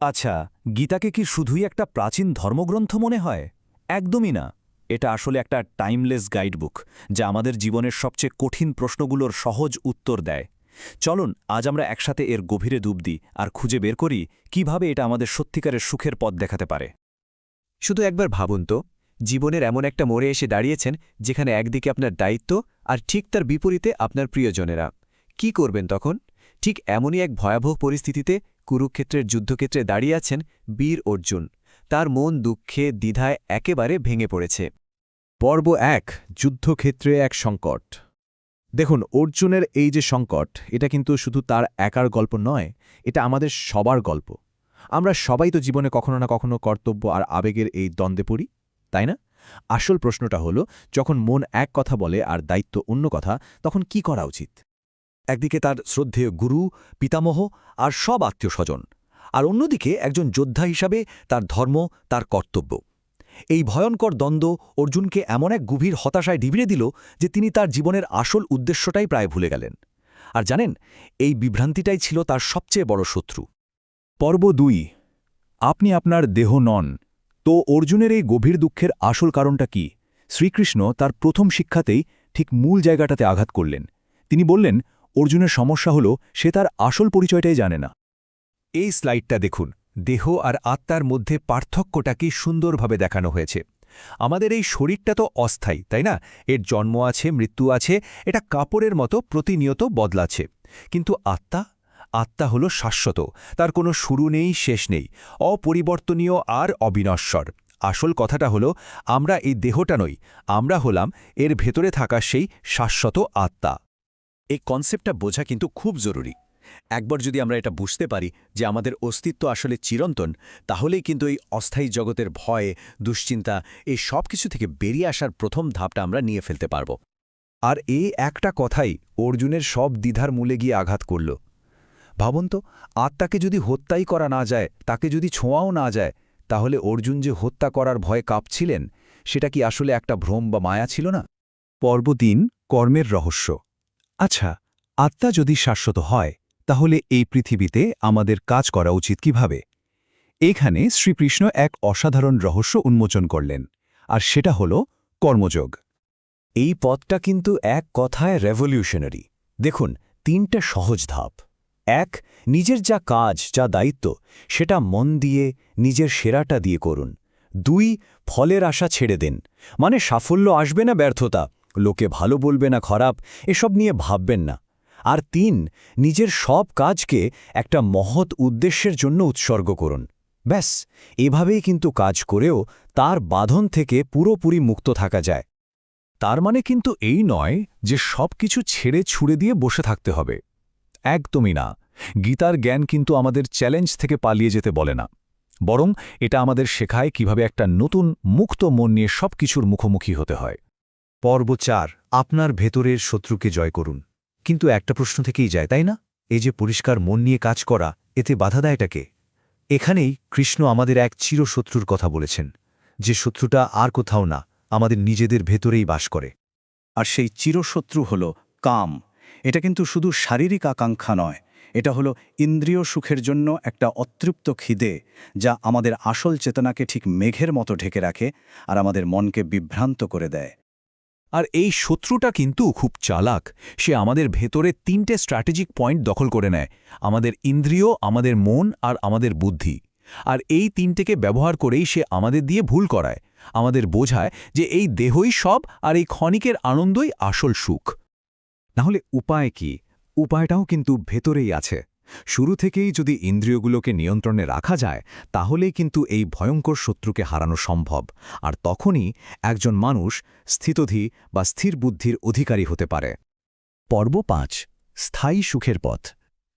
আচ্ছা গীতাকে কি শুধুই একটা প্রাচীন ধর্মগ্রন্থ মনে হয়? একদমই না। এটা আসলে একটা টাইমলেস গাইডবুক, যা আমাদের জীবনের সবচেয়ে কঠিন প্রশ্নগুলোর সহজ উত্তর দেয়। চলুন, আজ আমরা একসাথে এর গভীরে ডুব দিই আর খুঁজে বের করি কীভাবে এটা আমাদের সত্যিকারের সুখের পথ দেখাতে পারে। শুধু একবার ভাবুন তো, জীবনের এমন একটা মোড়ে এসে দাঁড়িয়েছেন যেখানে একদিকে আপনার দায়িত্ব আর ঠিক তার বিপরীতে আপনার প্রিয়জনেরা। কি করবেন তখন? ঠিক এমনই এক ভয়াবহ পরিস্থিতিতে কুরুক্ষেত্রের যুদ্ধক্ষেত্রে দাঁড়িয়ে আছেন বীর অর্জুন। তার মন দুঃখে, দ্বিধায় একেবারে ভেঙে পড়েছে। পর্ব এক, যুদ্ধক্ষেত্রে এক সংকট। দেখুন, অর্জুনের এই যে সংকট, এটা কিন্তু শুধু তার একার গল্প নয়, এটা আমাদের সবার গল্প। আমরা সবাই তো জীবনে কখনো না কখনো কর্তব্য আর আবেগের এই দ্বন্দ্বে পড়ি, তাই না? আসল প্রশ্নটা হলো, যখন মন এক কথা বলে আর দায়িত্ব অন্য কথা, তখন কি করা উচিত? একদিকে তার শ্রদ্ধেয় গুরু, পিতামহ আর সব আত্মীয় স্বজন আর অন্যদিকে একজন যোদ্ধা হিসাবে তার ধর্ম, তার কর্তব্য। এই ভয়ঙ্কর দ্বন্দ্ব অর্জুনকে এমন এক গভীর হতাশায় ডিবিড়ে দিল যে তিনি তার জীবনের আসল উদ্দেশ্যটাই প্রায় ভুলে গেলেন। আর জানেন, এই বিভ্রান্তিটাই ছিল তার সবচেয়ে বড় শত্রু। পর্ব দুই, আপনি আপনার দেহ নন। তো অর্জুনের এই গভীর দুঃখের আসল কারণটা কি? শ্রীকৃষ্ণ তার প্রথম শিক্ষাতেই ঠিক মূল জায়গাটাতে আঘাত করলেন। তিনি বললেন অর্জুনের সমস্যা হল, সে তার আসল পরিচয়টাই জানে না। এই স্লাইডটা দেখুন, দেহ আর আত্মার মধ্যে পার্থক্যটা কি সুন্দরভাবে দেখানো হয়েছে। আমাদের এই শরীরটা তো অস্থায়ী, তাই না? এর জন্ম আছে, মৃত্যু আছে, এটা কাপড়ের মতো প্রতিনিয়ত বদলাছে কিন্তু আত্মা? আত্মা হল শাশ্বত, তার কোনো শুরু নেই, শেষ নেই, অপরিবর্তনীয় আর অবিনশ্বর। আসল কথাটা হলো, আমরা এই দেহটা নই, আমরা হলাম, এর ভেতরে থাকা সেই শাশ্বত আত্মা। এই কনসেপ্টটা বোঝা কিন্তু খুব জরুরি। একবার যদি আমরা এটা বুঝতে পারি যে আমাদের অস্তিত্ব আসলে চিরন্তন, তাহলেই কিন্তু এই অস্থায়ী জগতের ভয়, দুশ্চিন্তা, এই সব কিছু থেকে বেরিয়ে আসার প্রথম ধাপটা আমরা নিয়ে ফেলতে পারব। আর এই একটা কথাই অর্জুনের সব দ্বিধার মূলে গিয়ে আঘাত করল। ভাবুন তো, আত্মাকে যদি হত্যাই করা না যায়, তাকে যদি ছোঁয়াও না যায়, তাহলে অর্জুন যে হত্যা করার ভয়ে কাঁপছিলেন, সেটা কি আসলে একটা ভ্রম বা মায়া ছিল না? পর্ব তিন, কর্মের রহস্য। আচ্ছা আত্মা যদি শাশ্বত হয়, তাহলে এই পৃথিবীতে আমাদের কাজ করা উচিত কীভাবে? এখানে শ্রীকৃষ্ণ এক অসাধারণ রহস্য উন্মোচন করলেন, আর সেটা হল কর্মযোগ। এই পথটা কিন্তু এক কথায় রেভলিউশনারি দেখুন, তিনটা সহজ ধাপ। এক, নিজের যা কাজ, যা দায়িত্ব, সেটা মন দিয়ে, নিজের সেরাটা দিয়ে করুন। দুই, ফলের আশা ছেড়ে দিন। মানে সাফল্য আসবে না ব্যর্থতা। লোকে ভালো বলবে না খারাপ, এসব নিয়ে ভাববেন না। আর তিন, নিজের সব কাজকে একটা মহৎ উদ্দেশ্যের জন্য উৎসর্গ করুন। ব্যাস, এভাবেই কিন্তু কাজ করেও তার বাঁধন থেকে পুরোপুরি মুক্ত থাকা যায়। তার মানে কিন্তু এই নয় যে সব কিছু ছেড়ে ছুড়ে দিয়ে বসে থাকতে হবে। একদমই না। গীতার জ্ঞান কিন্তু আমাদের চ্যালেঞ্জ থেকে পালিয়ে যেতে বলে না। বরং এটা আমাদের শেখায় কীভাবে একটা নতুন, মুক্ত মন নিয়ে সব কিছুর মুখোমুখি হতে হয়। পর্ব চার, আপনার ভেতরের শত্রুকে জয় করুন। কিন্তু একটা প্রশ্ন থেকেই যায়, তাই না? এই যে পরিষ্কার মন নিয়ে কাজ করা, এতে বাধা দেয়টাকে এখানেই কৃষ্ণ আমাদের এক চিরশত্রুর কথা বলেছেন, যে শত্রুটা আর কোথাও না, আমাদের নিজেদের ভেতরেই বাস করে। আর সেই চিরশত্রু হল কাম। এটা কিন্তু শুধু শারীরিক আকাঙ্ক্ষা নয়, এটা হলো ইন্দ্রিয় সুখের জন্য একটা অতৃপ্ত খিদে, যা আমাদের আসল চেতনাকে ঠিক মেঘের মতো ঢেকে রাখে আর আমাদের মনকে বিভ্রান্ত করে দেয়। আর এই শত্রুটা কিন্তু খুব চালাক। সে আমাদের ভেতরে তিনটে স্ট্র্যাটেজিক পয়েন্ট দখল করে নেয়। আমাদের ইন্দ্রিয়, আমাদের মন আর আমাদের বুদ্ধি। আর এই তিনটেকে ব্যবহার করেই সে আমাদের দিয়ে ভুল করায়। আমাদের বোঝায় যে এই দেহই সব আর এই ক্ষণিকের আনন্দই আসল সুখ। নাহলে উপায় কি? উপায়টাও কিন্তু ভেতরেই আছে। শুরু থেকেই যদি ইন্দ্রিয়গুলোকে নিয়ন্ত্রণে রাখা যায়, তাহলেই কিন্তু এই ভয়ঙ্কর শত্রুকে হারানো সম্ভব। আর তখনই একজন মানুষ স্থিতধি বা স্থির বুদ্ধির অধিকারী হতে পারে। পর্ব পাঁচ, স্থায়ী সুখের পথ।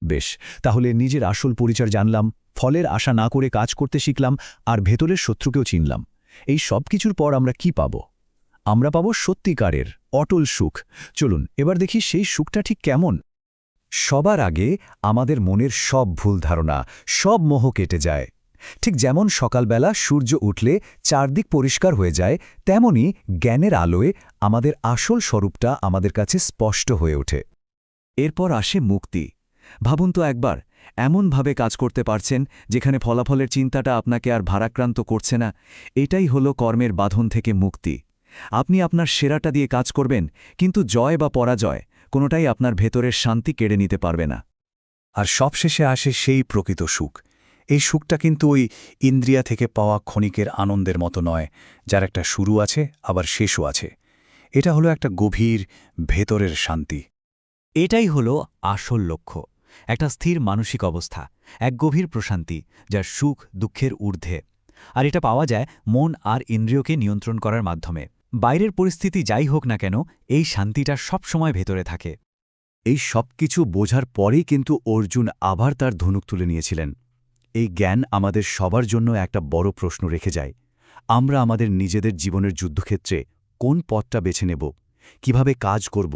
বেশ, তাহলে নিজের আসল পরিচয় জানলাম, ফলের আশা না করে কাজ করতে শিখলাম, আর ভেতরের শত্রুকেও চিনলাম। এই সব কিছুর পর আমরা কি পাব? আমরা পাব সত্যিকারের, অটল সুখ। চলুন, এবার দেখি সেই সুখটা ঠিক কেমন? সবার আগে আমাদের মনের সব ভুল ধারণা, সব মোহ কেটে যায়। ঠিক যেমন সকালবেলা সূর্য উঠলে চারদিক পরিষ্কার হয়ে যায়, তেমনি জ্ঞানের আলোয় আমাদের আসল স্বরূপটা আমাদের কাছে স্পষ্ট হয়ে ওঠে। এরপর আসে মুক্তি। ভাবুন তো একবার, এমনভাবে কাজ করতে পারছেন যেখানে ফলাফলের চিন্তাটা আপনাকে আর ভারাক্রান্ত করছে না, এটাই হলো কর্মের বাঁধন থেকে মুক্তি। আপনি আপনার সেরাটা দিয়ে কাজ করবেন, কিন্তু জয় বা পরাজয় কোনোটাই আপনার ভেতরের শান্তি কেড়ে নিতে পারবে না। আর সবশেষে আসে সেই প্রকৃত সুখ। এই সুখটা কিন্তু ওই ইন্দ্রিয়া থেকে পাওয়া ক্ষণিকের আনন্দের মতো নয়, যার একটা শুরু আছে, আবার শেষও আছে। এটা হলো একটা গভীর ভেতরের শান্তি। এটাই হলো আসল লক্ষ্য, একটা স্থির মানসিক অবস্থা, এক গভীর প্রশান্তি, যার সুখ দুঃখের ঊর্ধ্বে। আর এটা পাওয়া যায় মন আর ইন্দ্রিয়কে নিয়ন্ত্রণ করার মাধ্যমে। বাইরের পরিস্থিতি যাই হোক না কেন, এই শান্তিটা সবসময় ভেতরে থাকে। এই সব কিছু বোঝার পরেই কিন্তু অর্জুন আবার তার ধনুক তুলে নিয়েছিলেন। এই জ্ঞান আমাদের সবার জন্য একটা বড় প্রশ্ন রেখে যায়। আমরা আমাদের নিজেদের জীবনের যুদ্ধক্ষেত্রে কোন পথটা বেছে নেব? কীভাবে কাজ করব?